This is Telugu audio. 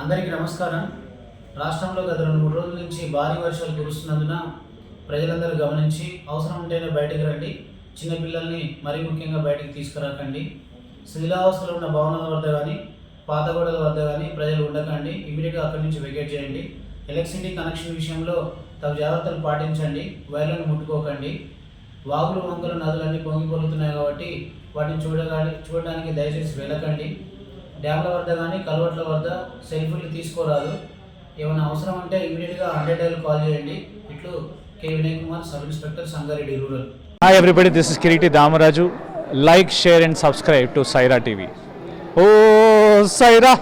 అందరికీ నమస్కారం. రాష్ట్రంలో గత రెండు మూడు రోజుల నుంచి భారీ వర్షాలు కురుస్తున్నందున ప్రజలందరూ గమనించి అవసరం ఉంటేనే బయటకు రండి. చిన్నపిల్లల్ని మరీ ముఖ్యంగా బయటకు తీసుకురాకండి. శిథిలావస్థలో ఉన్న భవనాల వద్ద కానీ పాత గోడల వద్ద కానీ ప్రజలు ఉండకండి. ఇమీడియట్గా అక్కడి నుంచి వెకేట్ చేయండి. ఎలక్ట్రిసిటీ కనెక్షన్ విషయంలో తగు జాగ్రత్తలు పాటించండి. వైర్లను ముట్టుకోకండి. వాగులు వంకలు నదులన్నీ పొంగిపోతున్నాయి కాబట్టి వాటిని చూడగా చూడడానికి దయచేసి వెళ్ళకండి. డ్యామ్ల వద్ద కానీ కల్వర్ట్ల వద్ద సెల్ఫీలు తీసుకోరాదు. ఏమైనా అవసరం ఉంటే ఇమీడియట్గా హండ్రెడ్ డైల్ కాల్ చేయండి. ఇట్లు K Vinay Kumar sub inspector Sangareddy rural. Hi everybody this is Kiriti Damaraju like share and subscribe to Saira TV oh Sye Raa